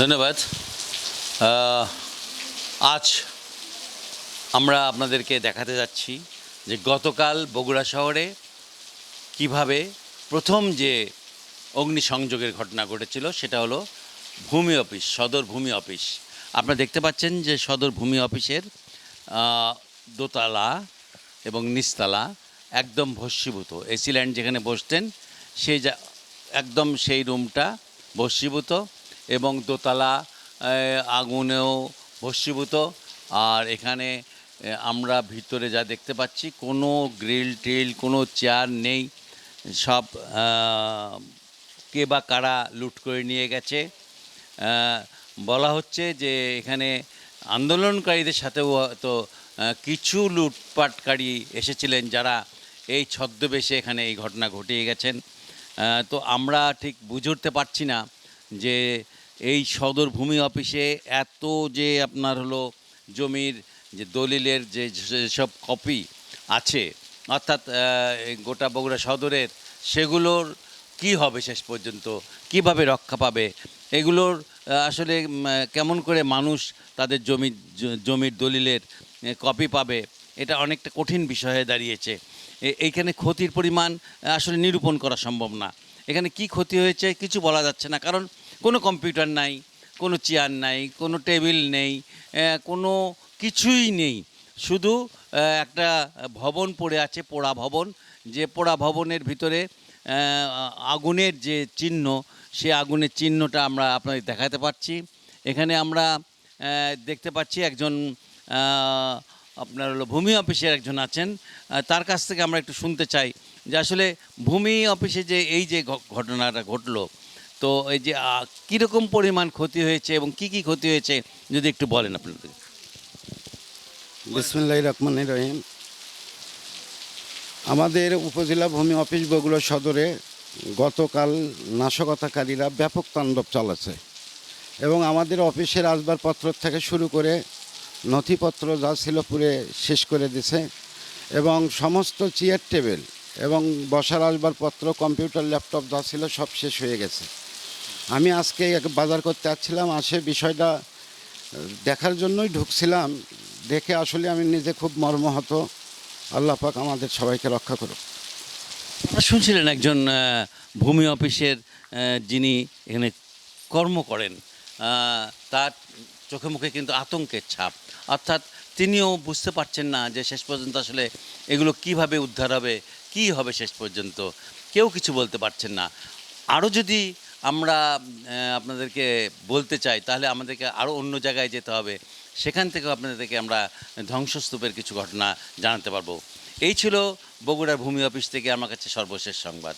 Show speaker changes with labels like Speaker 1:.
Speaker 1: ধন্যবাদ। আজ আমরা আপনাদেরকে দেখাতে যাচ্ছি যে গতকাল বগুড়া শহরে কীভাবে প্রথম যে অগ্নিসংযোগের ঘটনা ঘটেছিল সেটা হলো ভূমি অফিস, সদর ভূমি অফিস। আপনারা দেখতে পাচ্ছেন যে সদর ভূমি অফিসের দোতলা এবং নিচতলা একদম ভস্মীভূত। এসি ল্যান্ড যেখানে বসতেন, সেই যা একদম সেই রুমটা ভস্মীভূত। এবং দোতলা আগুনেও ভস্মীভূত। আর এখানে আমরা ভিতরে যা দেখতে পাচ্ছি, কোনো গ্রিল টিল, কোনো চেয়ার নেই। সব কে বা কারা লুট করে নিয়ে গেছে। বলা হচ্ছে যে এখানে আন্দোলনকারীদের সাথেও তো কিছু লুটপাটকারী এসেছিলেন যারা এই ছদ্মবেশে এখানে এই ঘটনা ঘটিয়ে গেছেন। তো আমরা ঠিক বুঝে উঠতে পারছি না যে এই সদর ভূমি অফিসে এত যে আপনার হলো জমির যে দলিলের যে যেসব কপি আছে, অর্থাৎ গোটা বগুড়া সদরের, সেগুলোর কি হবে শেষ পর্যন্ত? কীভাবে রক্ষা পাবে? এগুলোর আসলে কেমন করে মানুষ তাদের জমির জ- জমির দলিলের কপি পাবে? এটা অনেকটা কঠিন বিষয় হয়ে দাঁড়িয়েছে এইখানে ক্ষতির পরিমাণ, আসলে নিরূপণ করা সম্ভব না। এখানে কি ক্ষতি হয়েছে কিছু বলা যাচ্ছে না, কারণ কোনো কম্পিউটার নাই, কোনো চেয়ার নাই, কোনো টেবিল নেই কোনো কিছুই নেই। শুধু একটা ভবন পড়ে আছে, পোড়া ভবন। যে পোড়া ভবনের ভিতরে আগুনের যে চিহ্ন, সে আগুনের চিহ্নটা আমরা আপনাদের দেখাতে পাচ্ছি এখানে আমরা দেখতে পাচ্ছি একজন আপনার হলো ভূমি অফিসের একজন আছেন। তার কাছ থেকে আমরা একটু শুনতে চাই যে আসলে ভূমি অফিসে যে এই যে ঘটনাটা ঘটলো তো এই যে কীরকম পরিমাণ ক্ষতি হয়েছে এবং কি কি ক্ষতি হয়েছে, যদি একটু বলেন আপনাদের
Speaker 2: বিসমুল্লাহ রহমান রহিম। আমাদের উপজেলা ভূমি অফিস বগুড়া সদরে গতকাল নাশকতাকারীরা ব্যাপক তাণ্ডব চালাচ্ছে এবং আমাদের অফিসের আসবাবপত্র থেকে শুরু করে নথিপত্র যা ছিল পুরে শেষ করে দিছে এবং সমস্ত চেয়ার টেবিল এবং বসার আসবাবপত্র, কম্পিউটার, ল্যাপটপ যা ছিল সব শেষ হয়ে গেছে। আমি আজকে বাজার করতে আসছিলাম আসে বিষয়টা দেখার জন্যই ঢুকছিলাম। দেখে আসলে আমি নিজে খুব মর্মাহত। আল্লাহ পাক আমাদের সবাইকে রক্ষা করুক।
Speaker 1: আপনারা শুনছিলেন একজন ভূমি অফিসের যিনি এখানে কর্ম করেন। তার চোখে মুখে কিন্তু আতঙ্কের ছাপ। অর্থাৎ তিনিও বুঝতে পারছেন না যে শেষ পর্যন্ত আসলে এগুলো কীভাবে উদ্ধার হবে, কি হবে শেষ পর্যন্ত। কেউ কিছু বলতে পারছেন না। আরও যদি আমরা আপনাদেরকে বলতে চাই, তাহলে আমাদেরকে আরও অন্য জায়গায় যেতে হবে। সেখান থেকেও আপনাদেরকে আমরা ধ্বংসস্তূপের কিছু ঘটনা জানাতে পারব। এই ছিল বগুড়ার ভূমি অফিস থেকে আমার কাছে সর্বশেষ সংবাদ।